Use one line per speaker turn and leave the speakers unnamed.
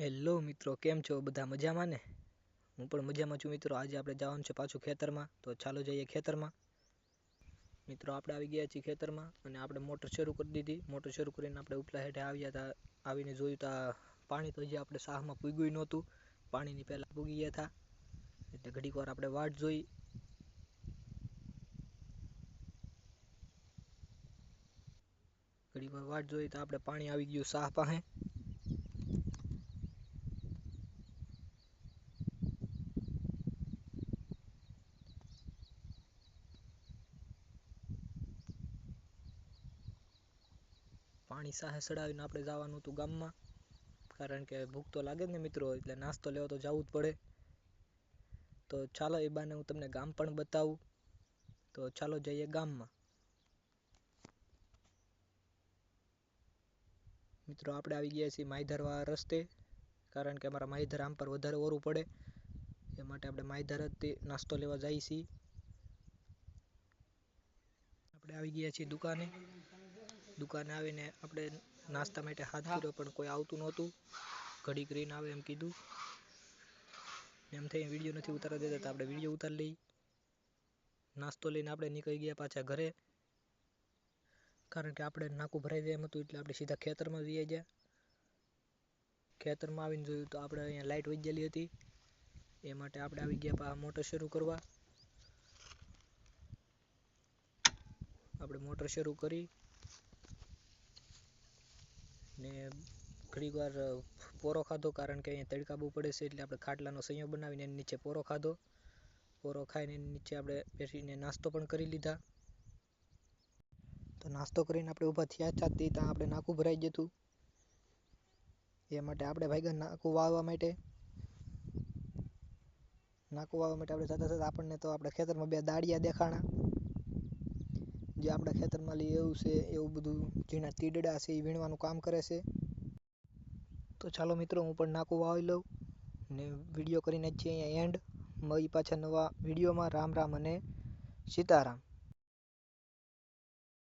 Hello મિત્રો, કેમ છો? બધા મજામાં ને? હું પણ મજામાં છું મિત્રો. આજે આપણે જવાનું છે પાછું ખેતરમાં. તો ચાલો જઈએ ખેતરમાં. મિત્રો, આપણે આવી ગયા છીએ ખેતરમાં અને આપણે મોટર શરૂ કરી દીધી. મોટર શરૂ કરીને આપણે ઉપલા હેઠે આવ્યા હતા આવીને જોયું તો, પાણી તો હજી આપણે સાહમાં પૂગ્યું નહોતું. પાણીની પહેલાં પૂગી ગયા હતા એટલે ઘડીક વાર આપણે વાટ જોઈ. ઘડીક વાર વાટ જોઈ તો આપણે પાણી આવી ગયું સાહ પાસે. પાણી સાહે ચડાવીને આપણે જવાનું હતું ગામમાં. કારણ કે ભૂખ તો લાગે જ ને મિત્રો, એટલે નાસ્તો લેવો તો જવું જ પડે. તો ચાલો એ બાને હું તમને ગામ પણ બતાવું. તો ચાલો જઈએ ગામમાં. મિત્રો, આપણે આવી ગયા છીએ માયધરવા રસ્તે, કારણ કે અમારા માયધર આમ પર વધારે ઓરું પડે. એ માટે આપણે માયધરથી નાસ્તો લેવા જઈએ છીએ. આપણે આવી ગયા છીએ દુકાને. દુકાને આવીને આપણે નાસ્તા માટે હાથ કર્યો પણ કોઈ આવતું નહોતું. ઘડી કરીને આવે એમ કીધું. એમ થઈ વીડિયો નથી ઉતારવા દેતા તો આપણે વીડિયો ઉતારી લઈ નાસ્તો લઈને આપણે નીકળી ગયા પાછા ઘરે. કારણ કે આપણે નાકું ભરાઈ જાય એમ હતું એટલે આપણે સીધા ખેતરમાં જઈએ ગયા. ખેતરમાં આવીને જોયું તો આપણે અહીંયા લાઇટ વહી હતી. એ માટે આપણે આવી ગયા પા મોટર શરૂ કરવા. આપણે મોટર શરૂ કરી. ને ઘડીક વાર પોરો ખાધો કારણ કે અહીંયા તડકા બહુ પડે છે એટલે આપણે ખાટલાનો સંયો બનાવીને એની નીચે પોરો ખાધો. પોરો ખાઈને એની નીચે આપણે બેસીને નાસ્તો પણ કરી લીધા. તો નાસ્તો કરીને આપણે ઊભા થયા છાતી ત્યાં આપણે નાકું ભરાઈ જતું એ માટે આપણે ભાઈ નાકું વાવવા માટે. નાકું વાવવા માટે આપણે જતા જતા આપણને તો આપણે ખેતરમાં બે દાળિયા દેખાણા. જે આપણા ખેતરમાં લઈ એવું છે, એવું બધું ઝીણા તીડડા છે એ વીણવાનું કામ કરે છે. તો ચાલો મિત્રો, હું પણ નાકું વાવી લઉં ને વીડિયો કરીને જ છે અહીંયા એન્ડ મળી પાછા નવા વિડીયોમાં રામ રામ અને સીતારામ.